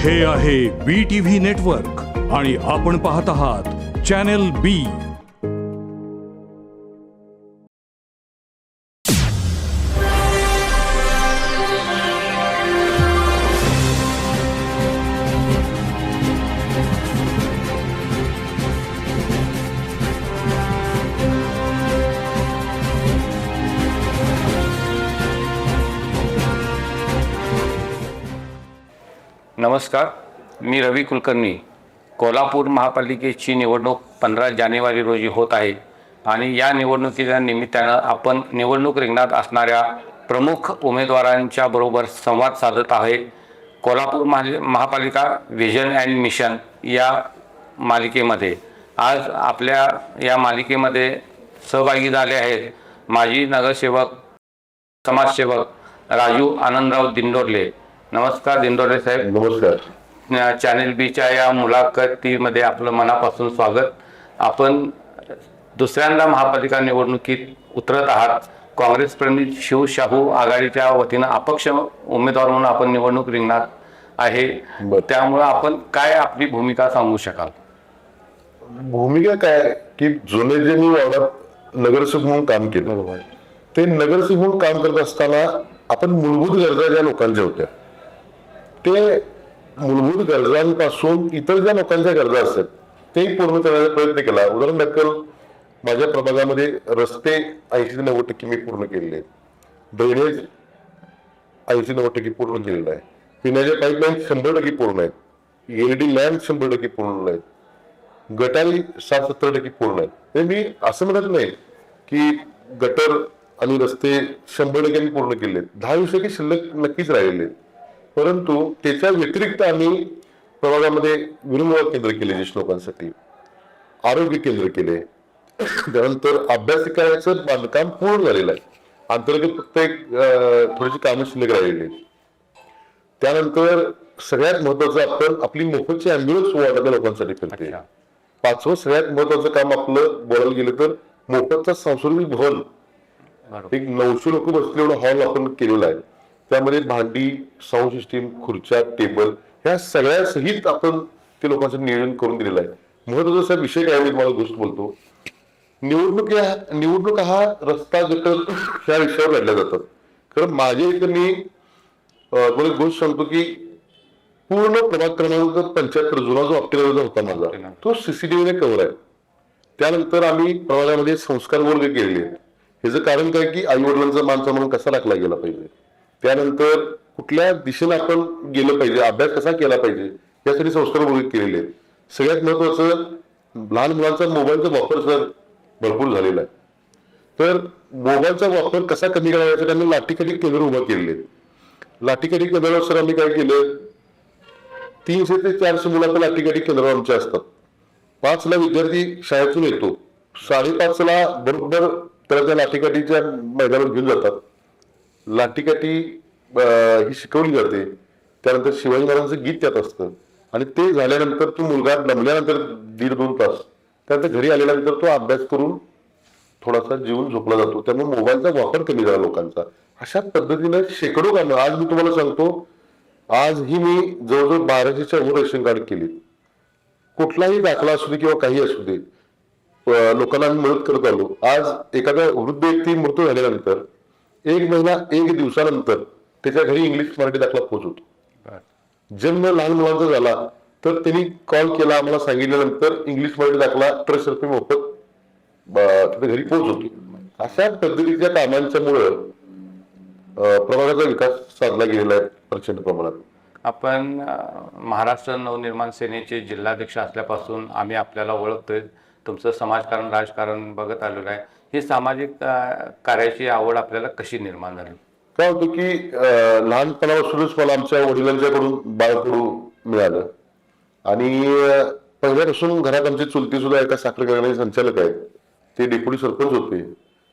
हे आहे बी T V network आणि आपण पाहत आहात चॅनेल बी नमस्कार मी रवी कुलकर्णी. कोल्हापूर महापालिकेची निवडणूक पंधरा जानेवारी रोजी होत आहे आणि या निवडणुकीच्या निमित्तानं आपण निवडणूक रिंगणात असणाऱ्या प्रमुख उमेदवारांच्या बरोबर संवाद साधत आहे. कोल्हापूर महा महापालिका व्हिजन अँड मिशन या मालिकेमध्ये. आज आपल्या या मालिकेमध्ये सहभागी झाले आहेत माजी नगरसेवक समाजसेवक राजू आनंदराव दिंडोरले. नमस्कार दिंडोरले साहेब. नमस्कार. चॅनेल बीच्या या मुलाखतीमध्ये आपलं मनापासून स्वागत. आपण दुसऱ्यांदा महापालिका निवडणुकीत उतरत आहात. काँग्रेस प्रणित शिवशाहू आघाडीच्या वतीनं अपक्ष उमेदवार म्हणून आपण निवडणूक रिंगणात आहे. त्यामुळं आपण काय आपली भूमिका सांगू शकाल? भूमिका काय? की जुने जे मी वार्डात नगरसेवक म्हणून काम केलं ते नगरसेवक म्हणून काम करत असताना आपण मूलभूत गरजा ज्या लोकांच्या होत्या ते मूलभूत गरजांपासून इतर ज्या लोकांच्या गरजा असतात ते पूर्ण करण्याचा प्रयत्न केला. उदाहरण दाखल माझ्या प्रभागामध्ये रस्ते ऐंशी ते नव्वद टक्के मी पूर्ण केलेले आहेत. ड्रेनेज ऐंशी नव्वद टक्के पूर्ण केलेलं आहे. पिण्याच्या पाईपलाईन शंभर टक्के पूर्ण आहेत. एलईडी लॅम्प शंभर टक्के पूर्ण आहेत. गटारी सात सत्तर टक्के पूर्ण आहेत. म्हणजे मी असं म्हणत नाही की गटर आणि रस्ते शंभर टक्के पूर्ण केले दहा वीस टक्के शिल्लक नक्कीच राहिलेले आहेत. परंतु त्याच्या व्यतिरिक्त आम्ही प्रभागामध्ये विरंगुळा केंद्र केले ज्येष्ठ लोकांसाठी. आरोग्य केंद्र केले. त्यानंतर अभ्यासिकाचं बांधकाम पूर्ण झालेलं आहे. अंतर्गत फक्त एक थोडीशी कामं शिल्लक राहिलेली. त्यानंतर सगळ्यात महत्वाचं आपण आपली मोफतची अँब्युलन्स वार्डातल्या लोकांसाठी करते. पाचवं सगळ्यात महत्वाचं काम आपलं बोलायला गेलं तर मोफतचा सांस्कृतिक भवन. एक नऊशे लोक बसले एवढा हॉल आपण केलेला आहे. त्यामध्ये भांडी साऊंड सिस्टीम खुर्च्या टेबल ह्या सगळ्या सहित आपण ते लोकांचं नियोजन करून दिलेलं आहे. महत्त्वाचा विषय काय मी तुम्हाला गोष्ट बोलतो? निवडणूक या निवडणूक हा रस्ता गटर ह्या विषयावर लढल्या जातात. कारण माझ्या इथं मी तुम्हाला गोष्ट सांगतो की पूर्ण प्रभाग क्रमांक पंच्याहत्तर जुना जो ऑप्टिकलचा होता माझा तो सीसीटीव्हीने कव्हर आहे. त्यानंतर आम्ही प्रभागामध्ये संस्कार वर्ग केलेले ह्याचं कारण काय की आई वडिलांचा मान सन्मान कसा राखला गेला पाहिजे? त्यानंतर कुठल्या दिशेने आपण गेलं पाहिजे अभ्यास कसा केला पाहिजे यासाठी संस्कार वर्ग केलेले. आहेत सगळ्यात महत्वाचं लहान मुलांचा मोबाईलचा वापर सर भरपूर झालेला आहे. तर मोबाईलचा वापर कसा कमी करावा यासाठी आम्ही लाठीकाठी केंद्र उभं केलेले. आहेत. लाठीकाठी केंद्रावर सर आम्ही काय केलं तीनशे ते चारशे मुलांच्या लाठीकाठी केंद्रावर आमचे असतात. पाचला विद्यार्थी शाळेतून येतो. साडेपाचला बरोबर त्याला त्या लाठीकाठीच्या मैदानात घेऊन जातात. लाठीकाठी ही शिकवली जाते त्यानंतर शिवाजी महाराजांचं गीत त्यात असतं. आणि ते झाल्यानंतर तो मुलगा दमल्यानंतर दीड दोन तास त्यानंतर घरी आल्यानंतर तो अभ्यास करून थोडासा जीवन झोपला जातो. त्यामुळे मोबाईलचा वापर कमी झाला लोकांचा. अशा पद्धतीनं शेकडो कामं आज मी तुम्हाला सांगतो आज ही मी जवळजवळ बाराशेच्या वर रेशन कार्ड केली कुठलाही दाखला असू दे किंवा काही असू दे लोकांना आम्ही मदत करत आलो. आज एखादा वृद्ध व्यक्ती मृत्यू झाल्यानंतर एक महिना एक दिवसानंतर त्याच्या घरी इंग्लिश मराठी दाखला पोहोचवतो जन्म लहान मुलांचा झाला तर त्यांनी कॉल केला आम्हाला सांगितल्यानंतर इंग्लिश मराठी दाखला ट्रस्ट तर्फे मोफत ब- तिथे घरी पोहोचवतो अशा पद्धतीच्या कामांच्यामुळं प्रभागाचा विकास साधला गेलेला आहे प्रचंड प्रमाणात. आपण महाराष्ट्र नवनिर्माण सेनेचे जिल्हाध्यक्ष असल्यापासून आम्ही आपल्याला ओळखतोय. तुमचं समाजकारण राजकारण बघत आलेलं आहे. ही सामाजिक कार्याची आवड आपल्याला कशी निर्माण झाली? काय होतं की लहानपणापासूनच मला आमच्या वडिलांच्याकडून बाळकडू मिळालं. आणि पहिल्यापासून घरात आमचे चुलते सुद्धा एका साखर कारखान्याचे संचालक आहेत. ते डेप्युटी सरपंच होते.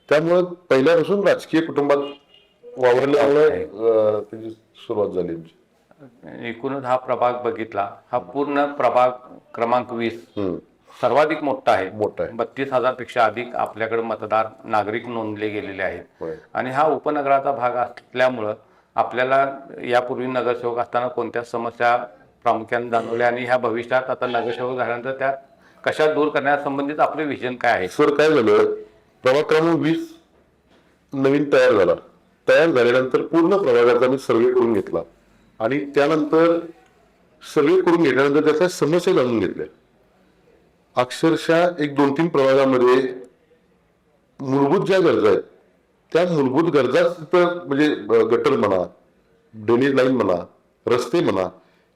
त्यामुळं पहिल्यापासून राजकीय कुटुंबात वावरल्यामुळे त्याची सुरुवात झाली आमची. एकूणच हा प्रभाग बघितला. हा पूर्ण प्रभाग क्रमांक वीस. सर्वाधिक मोठा आहे. मोठा आहे. बत्तीस हजारपेक्षा अधिक आपल्याकडे मतदार नागरिक नोंदले गेलेले आहेत. आणि हा उपनगराचा भाग असल्यामुळं आपल्याला यापूर्वी नगरसेवक असताना कोणत्या समस्या प्रामुख्याने जाणवले आणि ह्या भविष्यात आता नगरसेवक झाल्यानंतर त्या कशा दूर करण्यासंबंधित आपले विजन काय आहे? सर काय झालं? प्रभाग क्रमांक वीस नवीन तयार झाला. तयार झाल्यानंतर पूर्ण प्रभागाचा मी सर्वे करून घेतला. आणि त्यानंतर सर्वे करून घेतल्यानंतर त्याच्या समस्या जाणून घेतल्या. अक्षरशः एक दोन तीन प्रभागामध्ये मूलभूत ज्या गरजा आहेत त्या मूलभूत गरजा तिथं म्हणजे गटर म्हणा ड्रेनेज लाईन म्हणा रस्ते म्हणा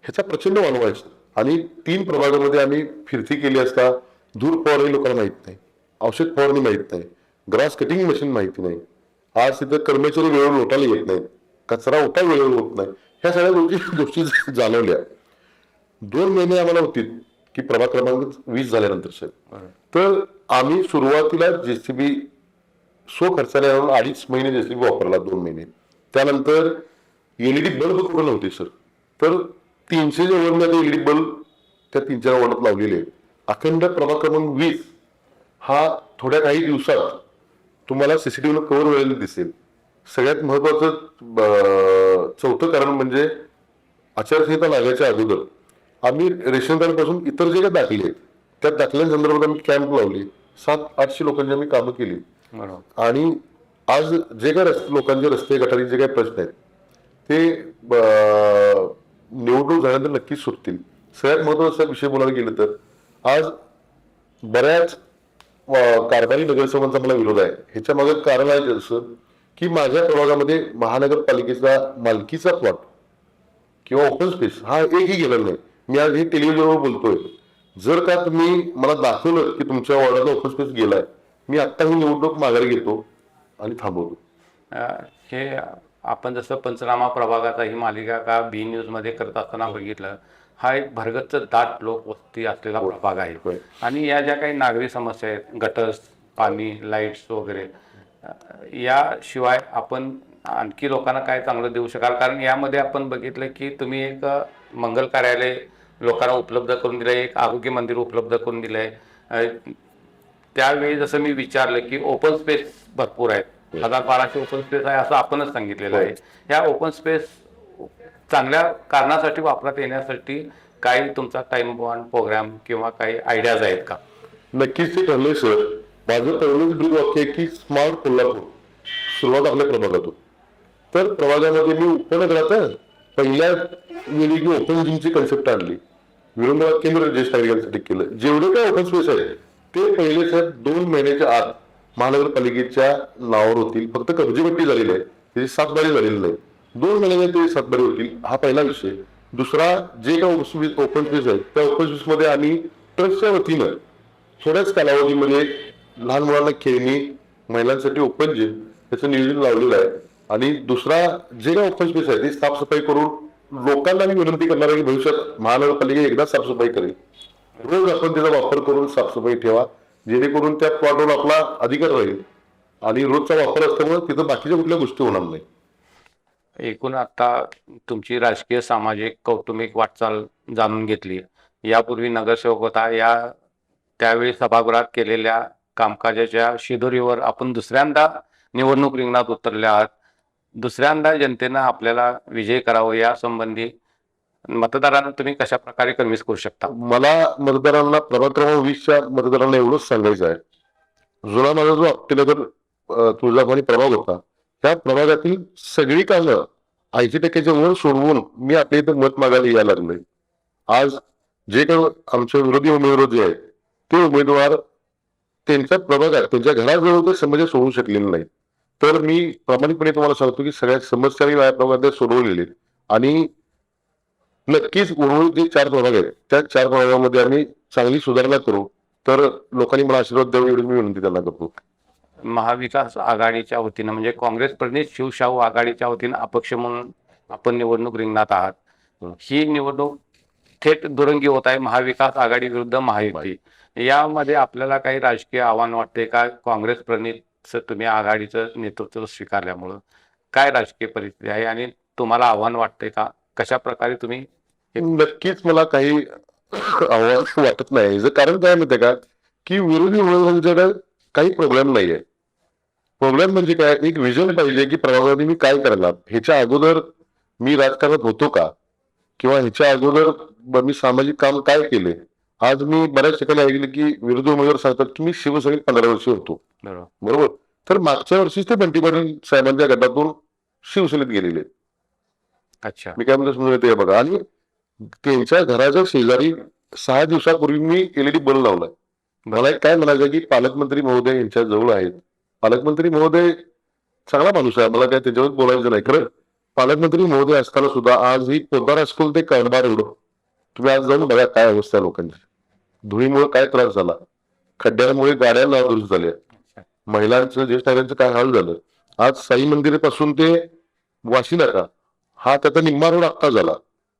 ह्याचा प्रचंड अनुभव आहे. आणि तीन प्रभागामध्ये आम्ही फिरती केली असता धूर फवारणी लोकांना माहीत नाही औषध फवारणी माहीत नाही ग्रास कटिंग मशीन माहिती नाही आज तिथं कर्मचारी वेळेवर लोटायला येत नाहीत कचरा उठा वेळेवर होत नाही ह्या सगळ्या गोष्टी गोष्टी जाणवल्या. दोन महिने आम्हाला होतील की प्रभाग क्रमांक वीस झाल्यानंतर साहेब. तर आम्ही सुरुवातीला जेसीबी सो खर्चाने अडीच महिने जेसीबी वापरला दोन महिने. त्यानंतर एलईडी बल्ब कुठं नव्हते सर? तर तीनशेच्या वरमध्ये एलईडी बल्ब त्या तीन चार वडात लावलेले आहेत. अखंड प्रभाग क्रमांक वीस हा थोड्या काही दिवसात तुम्हाला सीसीटीव्ही कव्हर व्हायला दिसेल. सगळ्यात महत्वाचं चौथं कारण म्हणजे आचारसंहिता लागायच्या अगोदर आम्ही रेशन इतर जे काही दाखले आहेत त्या दाखल्यांसंदर्भात आम्ही कॅम्प लावले. सात आठशे लोकांची आम्ही कामं केली. आणि आज जे काही रस्ते लोकांचे रस्ते गटारी जे काही प्रश्न आहेत ते निवडणूक झाल्यानंतर नक्कीच सुटतील. सगळ्यात महत्त्वाचा विषय बोलायला गेलं तर आज बऱ्याच कारभारी नगरसेवकांचा मला विरोध आहे. ह्याच्या मागे कारण आहे असं की माझ्या प्रभागामध्ये महानगरपालिकेचा मालकीचा प्लॉट किंवा ओपन स्पेस हा एकही गेलेला नाही. मी आज हे टेलिव्हिजनवर बोलतोय. जर का तुम्ही मला दाखवलं की तुमच्या वॉर्डाचा ओपन स्पेस गेलाय मी आत्ता ही निवडणूक माघारी घेतो आणि थांबवतो. हे आपण जसं पंचनामा प्रभागाचा ही मालिका का बी न्यूजमध्ये करत असताना बघितलं हा एक भरगच्च दाट लोकवस्ती असलेला प्रभाग आहे. होय. आणि या ज्या काही नागरी समस्या आहेत गटर्स पाणी लाईट्स वगैरे याशिवाय आपण आणखी लोकांना काय चांगलं देऊ शकाल? कारण यामध्ये आपण बघितलं की तुम्ही एक मंगल कार्यालय लोकांना उपलब्ध करून दिलं एक आरोग्य मंदिर उपलब्ध करून दिलं आहे त्यावेळी जसं मी विचारलं की ओपन स्पेस भरपूर आहेत. हजार बाराशे ओपन स्पेस आहे असं आपणच सांगितलेलं आहे. या ओपन स्पेस चांगल्या कारणासाठी वापरात येण्यासाठी काही तुमचा टाइम बॉन्ड प्रोग्राम किंवा काही आयडियाज आहेत का? नक्कीच ते ठरलंय सर माझं पहिलंच ब्रीद वाक्य आहे की स्मार्ट कोल्हापूर. सुरुवात आपल्या प्रभागातून. तर प्रभागामध्ये मी उपनगरात पहिल्या वेळी की ओपन जिमची कन्सेप्ट आणली विरोंधरात केंद्र ज्येष्ठ नागरिकांसाठी केलं. जेवढं काय ओपन स्पेस आहे ते पहिले दोन महिन्याच्या आत महानगरपालिकेच्या नावावर होतील. फक्त कर्जपट्टी झालेली आहे. त्याची सातबारी झालेली नाही. दोन महिन्याने ते सातबारी होतील हा पहिला विषय. दुसरा जे काय ओपन स्पेस आहे त्या ओपन स्पेस मध्ये आम्ही ट्रस्टच्या वतीनं थोड्याच कालावधीमध्ये लहान मुलांना खेळणी महिलांसाठी ओपन जिम त्याचं नियोजन लावलेलं आहे. आणि दुसरा जे काही ओपन स्पेस आहे ते साफसफाई करून लोकांना मी विनंती करणार आहे की भविष्यात महानगरपालिका एकदा साफसफाई करेल. रोज आपण त्याचा वापर करून साफसफाई ठेवा जेणेकरून त्या प्लॉटवर आपला अधिकार राहील आणि रोजचा वापर असल्यामुळे तिथं बाकीच्या कुठल्या गोष्टी होणार नाही. एकूण आता तुमची राजकीय सामाजिक कौटुंबिक वाटचाल जाणून घेतली. यापूर्वी नगरसेवक होता या त्यावेळी सभागृहात केलेल्या कामकाजाच्या शिदोरीवर आपण दुसऱ्यांदा निवडणूक रिंगणात उतरल्या आहात. दुसऱ्यांदा जनतेनं आपल्याला विजय करावं यासंबंधी मतदारांना तुम्ही कशा प्रकारे कन्व्हिन्स करू शकता? मला मतदारांना प्रभाग क्रमांक वीसच्या मतदारांना एवढंच सांगायचं आहे. जुना माझा जो अप्टेनगर तुळजाभवानी प्रभाग होता त्या प्रभागातील सगळी कामं ऐंशी टक्क्याच्या वर सोडवून मी आपल्या इथं मत मागायला यायला लागलोय. आज जे काही आमचे विरोधी उमेदवार जे आहेत ते उमेदवार त्यांच्या प्रभागात त्यांच्या घराजवळ ते समस्या सोडवू शकलेले नाही तर मी प्रामाणिकपणे तुम्हाला सांगतो की सगळ्या समस्या मी माझ्या सोडवलेले. आणि नक्कीच उर्वरित जे चार प्रभाग आहेत त्या चार प्रभागामध्ये आम्ही चांगली सुधारणा करू. तर लोकांनी मला आशीर्वाद द्यावा एवढी मी विनंती त्यांना करतो. महाविकास आघाडीच्या वतीनं म्हणजे काँग्रेस प्रणित शिवशाहू आघाडीच्या वतीनं अपक्ष म्हणून आपण निवडणूक रिंगणात आहात. हं. ही निवडणूक थेट दुरंगी होत आहे महाविकास आघाडी विरुद्ध महायुती. यामध्ये आपल्याला काही राजकीय आव्हान वाटते का? काँग्रेस प्रणित तुम्ही आघाडीचं नेतृत्व स्वीकारल्यामुळं काय राजकीय परिस्थिती आहे आणि तुम्हाला आव्हान वाटतंय का? कशा प्रकारे तुम्ही नक्कीच मला काही आव्हान वाटत नाही. याचं कारण काय माहितीये का? की विरोधी उमेदवारांच्याकडे काही प्रॉब्लेम नाहीये. प्रॉब्लेम म्हणजे काय? एक विजन पाहिजे की प्रभागामध्ये मी काय करणार? ह्याच्या अगोदर मी राजकारणात होतो का? किंवा ह्याच्या अगोदर मी सामाजिक काम काय केले? आज मी बऱ्याच ठिकाणी ऐकले की विरोधी उमेदवार सांगतात की मी शिवसेनेत पंधरा वर्ष होतो. बरोबर. तर मागच्या वर्षीच ते बंटी पाटील साहेबांच्या गटातून शिवसेनेत गेलेले. अच्छा. मी काय म्हणतो समजून येते बघा. आणि त्यांच्या घराच्या शेजारी सहा दिवसापूर्वी मी एलईडी बल्ब लावलाय. मला एक काय म्हणायचं की पालकमंत्री महोदय यांच्या जवळ आहेत. पालकमंत्री महोदय चांगला माणूस आहे. मला काय त्याच्यावर बोलायचं नाही. खरं पालकमंत्री महोदय असताना सुद्धा आज ही पोदार हायस्कूल ते कळंबार रोड तुम्ही आज जाऊन बघा काय अवस्था लोकांची. धुळीमुळे काय त्रास झाला. खड्ड्यांमुळे गाड्या दुरुस्त झाल्या. महिलांचं ज्येष्ठ नागरिकांचं काय हाल झालं? आज साई मंदिरापासून ते वाशी नाका. हा त्याचा निम्मा रोड आत्ता झाला.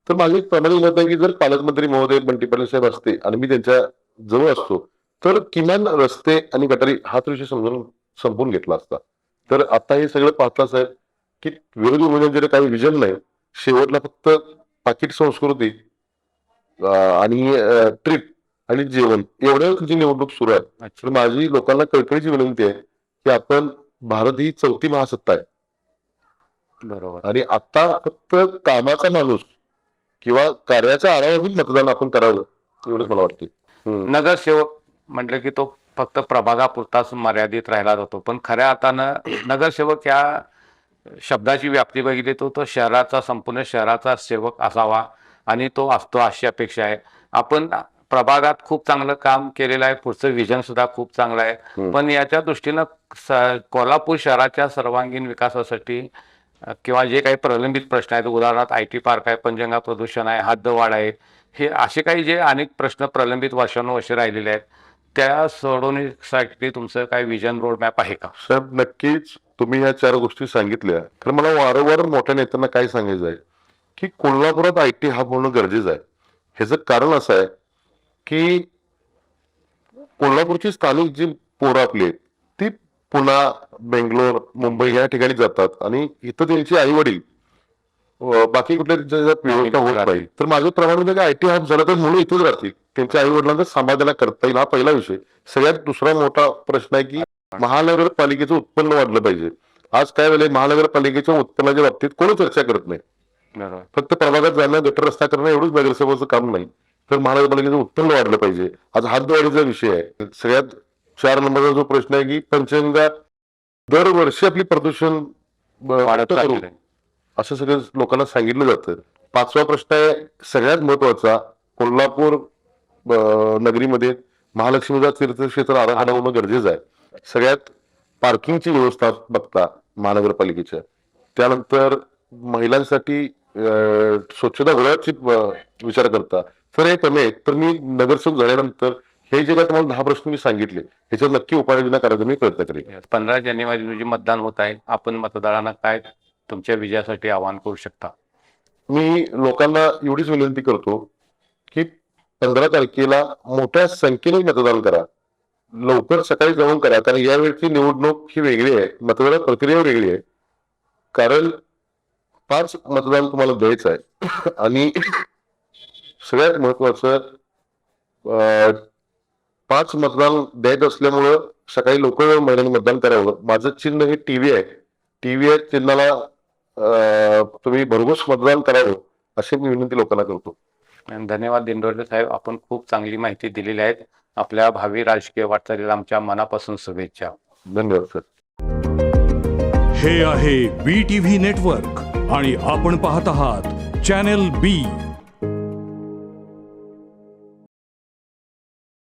तर माझं एक प्रामाणिक मत आहे की जर पालकमंत्री महोदय बंटी पाटील साहेब असते आणि मी त्यांच्या जवळ असतो तर किमान रस्ते आणि गटारी हा विषय समजून संपवून घेतला असता. तर आता हे सगळं पाहता साहेब की विरोधी उमेदवारांचे काही विजन नाही. शेवटला फक्त पाकिट संस्कृती आणि ट्रिप आणि जेवण. एवढ्या निवडणूक सुरू आहे. तर माझी लोकांना कळकळीची विनंती आहे की आपण भारत ही चौथी महासत्ता आहे. बरोबर. आणि आता फक्त कामाचा माणूस किंवा कार्याच्या आधारावरून मतदान आपण करावं एवढंच मला वाटते. नगरसेवक म्हटलं की तो फक्त प्रभागापुरताच मर्यादित राहिला जातो. पण खऱ्या अर्थानं नगरसेवक या शब्दाची व्याप्ती बघितली तो तो शहराचा संपूर्ण शहराचा सेवक असावा आणि तो असतो अशी अपेक्षा आहे. आपण प्रभागात खूप चांगलं काम केलेलं आहे. पुढचं विजन सुद्धा खूप चांगलं आहे. पण याच्या दृष्टीनं कोल्हापूर शहराच्या सर्वांगीण विकासासाठी किंवा जे काही प्रलंबित प्रश्न आहेत उदाहरणार्थ आय टी पार्क आहे पंचगंगा प्रदूषण आहे हद्दवाढ आहे हे असे काही जे अनेक प्रश्न प्रलंबित वर्षानुवर्षे राहिलेले आहेत त्या सोडवण्यासाठी तुमचं काय विजन रोड मॅप आहे का? साहेब नक्कीच तुम्ही ह्या चार गोष्टी सांगितल्या. तर मला वारंवार मोठ्या नेत्यांना काय सांगायचं आहे की कोल्हापुरात आय टी हब होणं गरजेचं आहे. ह्याचं कारण असं आहे की कोल्हापूरची स्थानिक जी पोरं आपली आहेत ती पुणा बेंगलोर मुंबई या ठिकाणी जातात. आणि इथं त्यांची आई वडील बाकी कुठल्या होत नाही तर माझं प्रमाण म्हणजे आय टी हब झालं तर मुलं इथेच राहतील. त्यांच्या आई वडिलांचा सांभाळ करता येईल हा पहिला विषय. सगळ्यात दुसरा मोठा प्रश्न आहे की महानगरपालिकेचं उत्पन्न वाढलं पाहिजे. आज काय वेळेला महानगरपालिकेच्या उत्पन्नाच्या बाबतीत कोणी चर्चा करत नाही. फक्त प्रभागात जाणं गटर रस्ता करणं एवढंच नगरसेवकाचं काम नाही. तर महानगरपालिकेचं उत्पन्न वाढलं पाहिजे. आज हातवाढीचा विषय आहे. सगळ्यात चार नंबरचा जो प्रश्न आहे की पंचगंगा दरवर्षी आपली प्रदूषण. असं सगळं लोकांना सांगितलं जातं. पाचवा प्रश्न आहे सगळ्यात महत्त्वाचा कोल्हापूर नगरीमध्ये महालक्ष्मीचा तीर्थक्षेत्र आराखडा होणं गरजेचं आहे. सगळ्यात पार्किंगची व्यवस्था बघता महानगरपालिकेच्या. त्यानंतर महिलांसाठी स्वच्छता गृहाची विचार करता. तर हे कमी आहेत. तर मी नगरसेवक झाल्यानंतर हे जे काय तुम्हाला दहा प्रश्न मी सांगितले ह्याच्यावर नक्की उपाययोजना करायचा मी प्रयत्न करेन पंधरा जानेवारी रोजी मतदान होत आहे. आपण मतदारांना काय तुमच्या विजयासाठी आवाहन करू शकता? मी लोकांना एवढीच विनंती करतो की पंधरा तारखेला मोठ्या संख्येने मतदान करा. लवकर सकाळी जाऊन करा. कारण यावेळची निवडणूक ही वेगळी आहे. मतदान प्रक्रिया वेगळी आहे. कारण पाच मतदान तुम्हाला द्यायचं आहे. आणि सगळ्यात महत्वाचं पाच मतदान द्यायचं असल्यामुळं सकाळी लवकर महिलांनी मतदान करावं. माझं चिन्ह हे टीव्ही आहे. टीव्ही आहे चिन्हाला तुम्ही भरघोस मतदान करावं अशी मी विनंती लोकांना करतो. आणि धन्यवाद दिंडोरे साहेब. आपण खूप चांगली माहिती दिलेली आहे. आपल्या भावी राजकीय वाटचालीला आमच्या मनापासून शुभेच्छा. धन्यवाद सर. हे आहे बी टी व्ही नेटवर्क आणि आपण पाहत आहात चॅनेल बी